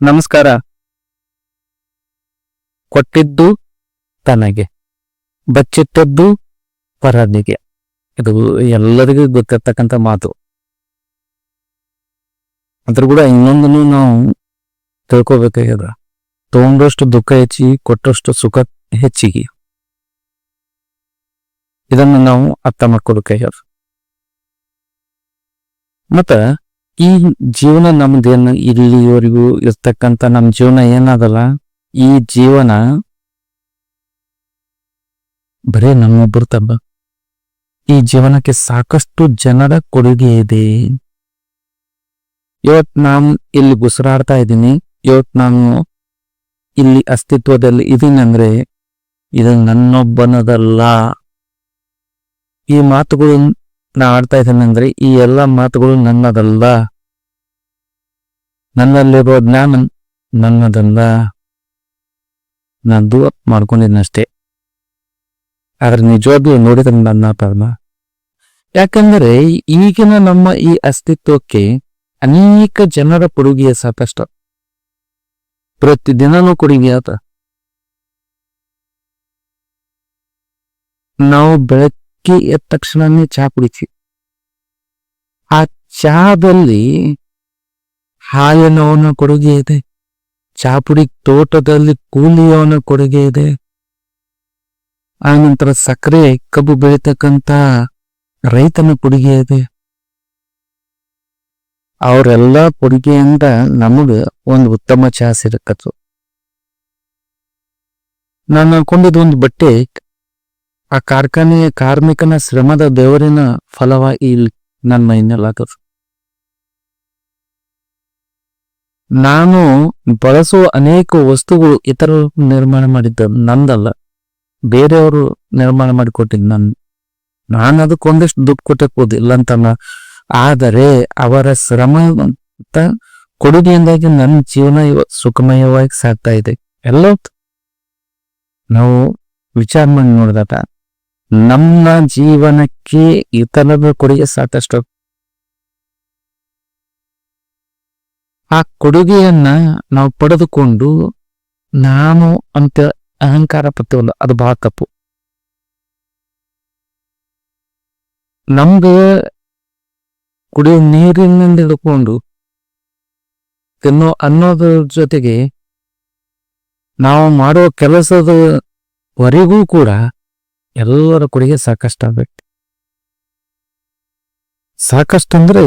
ನಮಸ್ಕಾರ. ಕೊಟ್ಟಿದ್ದು ತನಗೆ, ಬಚ್ಚಿಟ್ಟದ್ದು ಪರನಿಗೆ ಇದು ಎಲ್ಲರಿಗೂ ಗೊತ್ತಿರ್ತಕ್ಕಂಥ ಮಾತು. ಅದ್ರ ಕೂಡ ಇನ್ನೊಂದನ್ನು ನಾವು ತಿಳ್ಕೋಬೇಕಾಗ್ಯದ. ತಗೊಂಡಷ್ಟು ದುಃಖ ಹೆಚ್ಚಿ, ಕೊಟ್ಟಷ್ಟು ಸುಖ ಹೆಚ್ಚಿಗೆ. ಇದನ್ನು ನಾವು ಅರ್ಥ ಮಾಡ್ಕೋಬೇಕಾಗ್ಯದ ಮತ್ತ ಈ ಜೀವನ ನಮ್ದೇನು ಇಲ್ಲಿವರೆಗೂ ಇರ್ತಕ್ಕಂಥ ನಮ್ಮ ಜೀವನ ಏನದಲ್ಲ, ಈ ಜೀವನ ಬರೇ ನಮ್ಮೊಬ್ಬರು ತಬ್ಬ ಈ ಜೀವನಕ್ಕೆ ಸಾಕಷ್ಟು ಜನರ ಕೊಡುಗೆ ಇದೆ. ಇವತ್ ನಾನು ಇಲ್ಲಿ ಗುಸರಾಡ್ತಾ ಇದ್ದೀನಿ. ಇವತ್ ನಾನು ಇಲ್ಲಿ ಅಸ್ತಿತ್ವದಲ್ಲಿ ಇದೀನಂದ್ರೆ ಇದು ನನ್ನೊಬ್ಬನದಲ್ಲ. ಈ ಮಾತುಗಳು ನಾ ಆಡ್ತಾ ಇದ್ದೇನೆ ಅಂದ್ರೆ ಈ ಎಲ್ಲ ಮಾತುಗಳು ನನ್ನದಲ್ಲ. ನನ್ನಲ್ಲಿರೋ ಜ್ಞಾನ ನನ್ನದಲ್ಲ. ನಾನು ಮಾಡ್ಕೊಂಡಿದ್ದನಷ್ಟೇ ಆದ್ರೆ ನಿಜವಾಗ್ಲೂ ನೋಡಿದ್ರೆ ನನ್ನ ಪರ್ಮ ಯಾಕಂದ್ರೆ ಈಗಿನ ನಮ್ಮ ಈ ಅಸ್ತಿತ್ವಕ್ಕೆ ಅನೇಕ ಜನರ ಕೊಡುಗೆಯ ಸಾಕಷ್ಟು. ಪ್ರತಿದಿನನೂ ಕೊಡುಗೆ ಆತ. ನಾವು ಬೆಳಗ್ಗೆ ಎದ್ದ ತಕ್ಷಣನೇ ಚಹಾ ಕುಡಿತೀವಿ. ಆ ಚಹಾದಲ್ಲಿ ಹಾಲಿನವನ ಕೊಡುಗೆ ಇದೆ, ಚಾಪುಡಿ ತೋಟದಲ್ಲಿ ಕೂಲಿಯವನ ಕೊಡುಗೆ ಇದೆ. ಆ ನಂತರ ಸಕ್ಕರೆ, ಕಬ್ಬು ಬೆಳೀತಕ್ಕಂತ ರೈತನ ಕೊಡುಗೆ ಇದೆ. ಅವರೆಲ್ಲ ಕೊಡುಗೆಯಿಂದ ನಮಗ ಒಂದು ಉತ್ತಮ ಚಹಾ ಸಿಕ್ಕತ್ತು ನಾನು ಅನ್ಕೊಂಡಿದ್ದು ಒಂದು ಬಟ್ಟೆ ಆ ಕಾರ್ಖಾನೆಯ ಕಾರ್ಮಿಕನ ಶ್ರಮದ ದೇವರಿನ ಫಲವಾಗಿ ಇಲ್ಲಿ ನನ್ನ ಮೈನಲ್ಲಾಗದು ನಾನು ಬಳಸುವ ಅನೇಕ ವಸ್ತುಗಳು ಇತರರು ನಿರ್ಮಾಣ ಮಾಡಿದ್ದ ನಂದಲ್ಲ. ಬೇರೆಯವರು ನಿರ್ಮಾಣ ಮಾಡಿಕೊಟ್ಟಿದ್ದ ನನ್ ನಾನು ಅದಕ್ಕೆ ಒಂದಿಷ್ಟು ದುಡ್ಡು ಕೊಟ್ಟಕ್ಬೋದು ಇಲ್ಲ ಅಂತಲ್ಲ ಆದರೆ ಅವರ ಶ್ರಮ ಅಂತ ಕೊಡುಗೆಯಿಂದಾಗಿ ನನ್ನ ಜೀವನ ಸುಖಮಯವಾಗಿ ಸಾಗ್ತಾ ಇದೆ. ಎಲ್ಲ ನಾವು ವಿಚಾರ ಮಾಡಿ ನೋಡಿದಾಗ ನಮ್ಮ ಜೀವನಕ್ಕೆ ಇತರರ ಕೊಡುಗೆ ಸಾಕಷ್ಟು. ಆ ಕೊಡುಗೆಯನ್ನ ನಾವು ಪಡೆದುಕೊಂಡು ನಾನು ಅಂತ ಅಹಂಕಾರ ಪಡ್ತೀವಲ್ಲ ಅದು ಬಹಳ ತಪ್ಪು. ನಮ್ಗೆ ಕುಡಿಯೋ ನೀರಿನಿಂದ ಹಿಡ್ಕೊಂಡು ತಿನ್ನೋ ಅನ್ನೋದ್ರ ಜೊತೆಗೆ ನಾವು ಮಾಡೋ ಕೆಲಸದ ವರೆಗೂ ಕೂಡ ಎಲ್ಲರ ಕೊಡುಗೆ ಸಾಕಷ್ಟು ಆಗ್ಬೇಕು. ಸಾಕಷ್ಟು ಅಂದ್ರೆ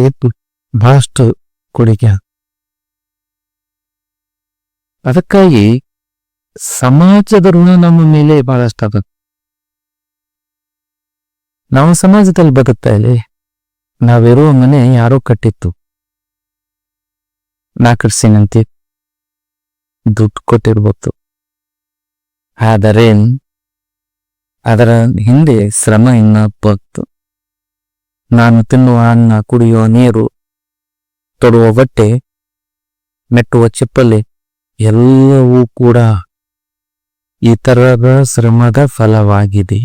ಬಹಳಷ್ಟು ಕೊಡುಗೆ. ಅದಕ್ಕಾಗಿ ಸಮಾಜದ ಋಣ ನಮ್ಮ ಮೇಲೆ ಬಹಳಷ್ಟು ಅದ ನಾವು ಸಮಾಜದಲ್ಲಿ ಬದುಕ್ತಾ ಇಲ್ಲಿ ನಾವಿರುವ ಮನೆ ಯಾರೋ ಕಟ್ಟಿತ್ತು. ನಾ ಕಟ್ಸಿನಂತೆ. ದುಡ್ಡು ಕೊಟ್ಟಿರ್ಬೋದು. ಆದರೆ ಅದರ ಹಿಂದೆ ಶ್ರಮ ಇನ್ನ ನಾನು ತಿನ್ನುವ ಅನ್ನ, ಕುಡಿಯುವ ನೀರು, ತೊಡುವ ಬಟ್ಟೆ, ಮೆಟ್ಟುವ ಚಪ್ಪಲಿ, ಎಲ್ಲವೂ ಕೂಡ ಇತರರ ಶ್ರಮದ ಫಲವಾಗಿದೆ.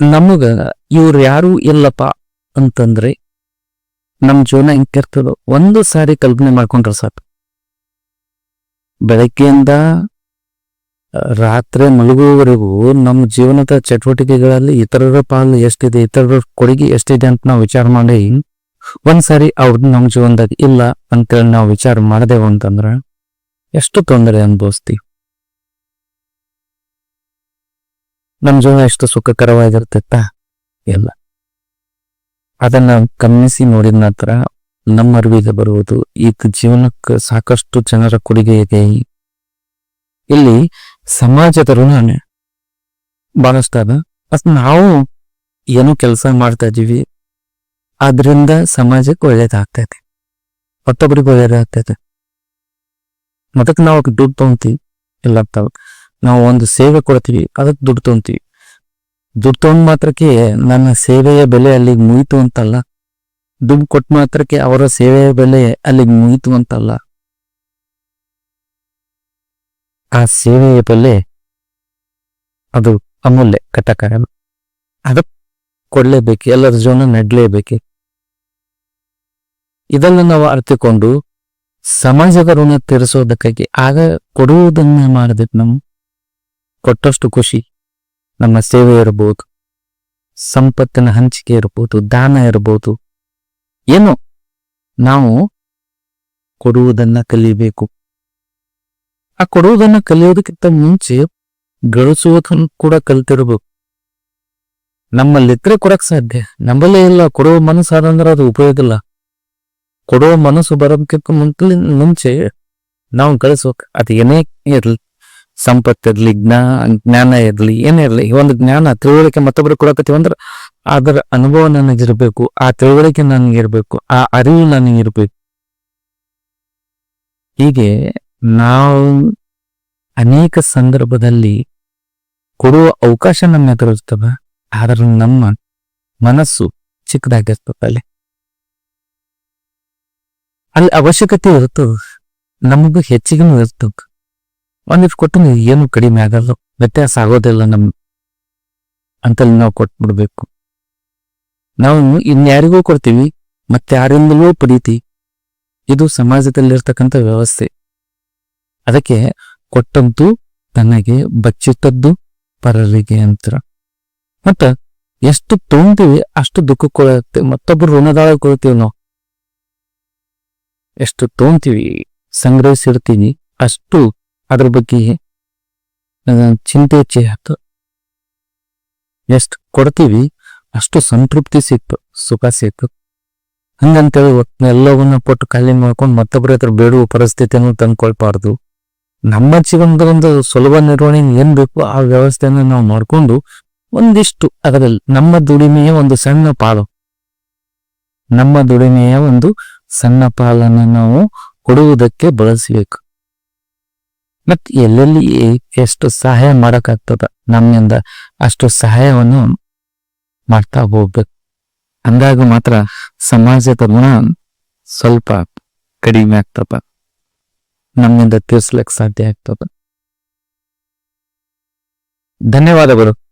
ನಮಗ ಇವ್ರು ಯಾರು ಇಲ್ಲಪ್ಪ ಅಂತಂದ್ರೆ, ನಮ್ ಜೀವನ ಹೆಂಗಿರ್ತದೋ ಒಂದು ಸಾರಿ ಕಲ್ಪನೆ ಮಾಡ್ಕೊಂಡ್ರೆ ಸಾಕು. ಬೆಳಗ್ಗೆಯಿಂದ ರಾತ್ರಿ ಮಲಗುವವರೆಗೂ ನಮ್ಮ ಜೀವನದ ಚಟುವಟಿಕೆಗಳಲ್ಲಿ ಇತರರ ಪಾಲು ಎಷ್ಟಿದೆ, ಇತರರ ಕೊಡುಗೆ ಎಷ್ಟಿದೆ ಅಂತ ನಾವು ವಿಚಾರ ಮಾಡಿ, ಒಂದ್ಸಾರಿ ಅವ್ರದ್ದು ನಮ್ಮ ಜೀವನದಾಗ ಇಲ್ಲ ಅಂತೇಳಿ ನಾವು ವಿಚಾರ ಮಾಡದೇವು ಅಂತಂದ್ರೆ ಎಷ್ಟು ತೊಂದರೆ ಅನುಭವಿಸ್ತೀವಿ. ನಮ್ಮ ಜೀವನ ಎಷ್ಟು ಸುಖಕರವಾಗಿರ್ತೈತ? ಎಲ್ಲ ಅದನ್ನ ಗಮನಿಸಿ ನೋಡಿದ ನಂತರ ನಮ್ಮ ಅರಿವಿಗೆ ಬರುವುದು. ಈ ಜೀವನಕ್ಕೆ ಸಾಕಷ್ಟು ಜನರ ಕೊಡುಗೆ ಇದೆ. ಇಲ್ಲಿ ಸಮಾಜದ ಋಣ ಬಹಳಷ್ಟು ಅದ ನಾವು ಏನು ಕೆಲಸ ಮಾಡ್ತಾ ಇದೀವಿ ಅದರಿಂದ ಸಮಾಜಕ್ಕೆ ಒಳ್ಳೇದಾಗ್ತೈತೆ. ಮತ್ತೊಬ್ಬರಿಗೆ ಒಳ್ಳೇದಾಗ್ತೈತೆ. ಅದಕ್ಕೆ ನಾವು ದುಡ್ಡು ತಗೊಂತೀವಿ. ಆಗ್ತಾವ ನಾವು ಒಂದು ಸೇವೆ ಕೊಡ್ತೀವಿ. ಅದಕ್ಕೆ ದುಡ್ಡು ತಗೊಂತೀವಿ. ದುಡ್ಡು ತಗೊಂಡ್ ಮಾತ್ರಕ್ಕೆ ನನ್ನ ಸೇವೆಯ ಬೆಲೆ ಅಲ್ಲಿಗೆ ಮುಗಿತು ಅಂತಲ್ಲ. ದುಡ್ಡು ಕೊಟ್ಟ ಮಾತ್ರಕ್ಕೆ ಅವರ ಸೇವೆಯ ಬೆಲೆ ಅಲ್ಲಿಗೆ ಮುಗಿತು ಅಂತಲ್ಲ. ಆ ಸೇವೆಯ ಬೆಲೆ ಅದು ಅಮೂಲ್ಯ ಕಟಕ ಅದು ಕೊಡ್ಲೇಬೇಕು, ಎಲ್ಲರ ಜೀವನ ನಡ್ಲೇಬೇಕು. ಇದನ್ನು ನಾವು ಅರ್ಥಕೊಂಡು ಸಮಾಜದ ಋಣ ತೀರಿಸೋದಕ್ಕಾಗಿ ಆಗ ಕೊಡುವುದನ್ನ ಮಾಡಬೇಕು ನಮ್ ಕೊಟ್ಟಷ್ಟು ಖುಷಿ. ನಮ್ಮ ಸೇವೆ ಇರಬಹುದು ಸಂಪತ್ತಿನ ಹಂಚಿಕೆ ಇರಬಹುದು ದಾನ ಇರಬಹುದು ಏನು? ನಾವು ಕೊಡುವುದನ್ನ ಕಲಿಯಬೇಕು ಆ ಕೊಡುವುದನ್ನ ಕಲಿಯೋದಕ್ಕಿಂತ ಮುಂಚೆ ಗಳಿಸುವುದನ್ನು ಕೂಡ ಕಲ್ತಿರ್ಬೇಕು. ನಮ್ಮಲ್ಲಿದ್ರೆ ಕೊಡಕ್ ಸಾಧ್ಯ. ನಮ್ಮಲ್ಲೇ ಇಲ್ಲ, ಕೊಡುವ ಮನಸ್ಸು ಆದಂದ್ರೆ ಅದು ಉಪಯೋಗ ಇಲ್ಲ. ಕೊಡುವ ಮನಸ್ಸು ಬರೋದಕ್ಕಿಂತ ಮುಂಚೆ ಮುಂಚೆ ನಾವು ಗಳಿಸ್ಬೇಕು. ಅದು ಏನೇ ಇರಲಿ ಸಂಪತ್ತಿರ್ಲಿ ಜ್ಞಾ, ಜ್ಞಾನ ಇರಲಿ, ಏನೇ ಇರ್ಲಿ, ಒಂದು ಜ್ಞಾನ ತಿಳುವಳಿಕೆ ಮತ್ತೊಬ್ಬರು ಕೊಡಕತ್ತೀವಿ ಅಂದ್ರೆ ಅದರ ಅನುಭವ ನನಗಿರಬೇಕು, ಆ ತಿಳುವಳಿಕೆ ನನಗಿರಬೇಕು, ಆ ಅರಿವು ನನಗಿರಬೇಕು. ಹೀಗೆ ನಾವು ಅನೇಕ ಸಂದರ್ಭದಲ್ಲಿ ಕೊಡುವ ಅವಕಾಶ ನಮ್ಮ ಎದುರಿರ್ತವೆ ಆದ್ರೆ ನಮ್ಮ ಮನಸ್ಸು ಚಿಕ್ಕದಾಗಿರ್ತದೆ ಅಲ್ಲಿ ಅವಶ್ಯಕತೆ ಇರ್ತದ, ನಮಗೂ ಹೆಚ್ಚಿಗೆ ಇರ್ತದ. ಒಂದಿಷ್ಟು ಕೊಟ್ಟು ಏನು ಕಡಿಮೆ ಆಗಲ್ಲ, ವ್ಯತ್ಯಾಸ ಆಗೋದಿಲ್ಲ ನಮ್ ಅಂತಲ್ಲಿ ನಾವು ಕೊಟ್ಬಿಡ್ಬೇಕು. ನಾವು ಇನ್ಯಾರಿಗೂ ಕೊಡ್ತೀವಿ, ಮತ್ತೆ ಯಾರಿಂದಲೂ ಪಡೀತಿ. ಇದು ಸಮಾಜದಲ್ಲಿರ್ತಕ್ಕಂಥ ವ್ಯವಸ್ಥೆ. ಅದಕ್ಕೆ ಕೊಟ್ಟಂತೂ ತನಗೆ ಬಚ್ಚಿಟ್ಟದ್ದು ಪರರಿಗೆ ಅಂತರ ಮತ್ತ ಎಷ್ಟು ತೊಗೊಂತೀವಿ ಅಷ್ಟು ದುಃಖ ಕೊಡುತ್ತೆ, ಮತ್ತೊಬ್ರು ಋಣದಾಳ ಕೊಡ್ತೀವಿ ನಾವು. ಎಷ್ಟು ತೊಗೊಂತೀವಿ ಸಂಗ್ರಹಿಸಿರ್ತೀವಿ ಅಷ್ಟು ಅದ್ರ ಬಗ್ಗೆ ಚಿಂತೆ ಹೆಚ್ಚೆ ಎಷ್ಟು ಕೊಡ್ತೀವಿ ಅಷ್ಟು ಸಂತೃಪ್ತಿ ಸಿಕ್ತು, ಸುಖ ಸಿಕ್ತು. ಹಂಗಂತೇಳಿ ಎಲ್ಲವನ್ನ ಕೊಟ್ಟು ಖಾಲಿ ಮಾಡ್ಕೊಂಡು ಮತ್ತೊಬ್ಬರ ಹತ್ರ ಬೇಡುವ ಪರಿಸ್ಥಿತಿಯನ್ನು ತಂದ್ಕೊಳ್ಬಾರ್ದು. ನಮ್ಮ ಜೀವನದ ಒಂದು ಸುಲಭ ನಿರ್ವಹಣೆ ಏನ್ ಬೇಕು ಆ ವ್ಯವಸ್ಥೆಯನ್ನು ನಾವು ಮಾಡಿಕೊಂಡು ಒಂದಿಷ್ಟು ಅದರಲ್ಲಿ ನಮ್ಮ ದುಡಿಮೆಯ ಒಂದು ಸಣ್ಣ ಪಾಲು. ನಮ್ಮ ದುಡಿಮೆಯ ಒಂದು ಸಣ್ಣ ಪಾಲನ್ನು ನಾವು ಕೊಡುವುದಕ್ಕೆ ಬಳಸಬೇಕು. ಮತ್ ಎಲ್ಲೆಲ್ಲಿ ಎಷ್ಟು ಸಹಾಯ ಮಾಡಕ್ಕಾಗ್ತದ ನಮ್ಮಿಂದ ಅಷ್ಟು ಸಹಾಯವನ್ನು ಮಾಡ್ತಾ ಹೋಗ್ಬೇಕು ಅಂದಾಗ ಮಾತ್ರ ಸಮಾಜದ ಋಣ ಸ್ವಲ್ಪ ಕಡಿಮೆ ಆಗ್ತದ ನಮ್ಮಿಂದ ತೀರ್ಸ್ಲಿಕ್ಕೆ ಸಾಧ್ಯ ಆಗ್ತದ ಧನ್ಯವಾದಗಳು.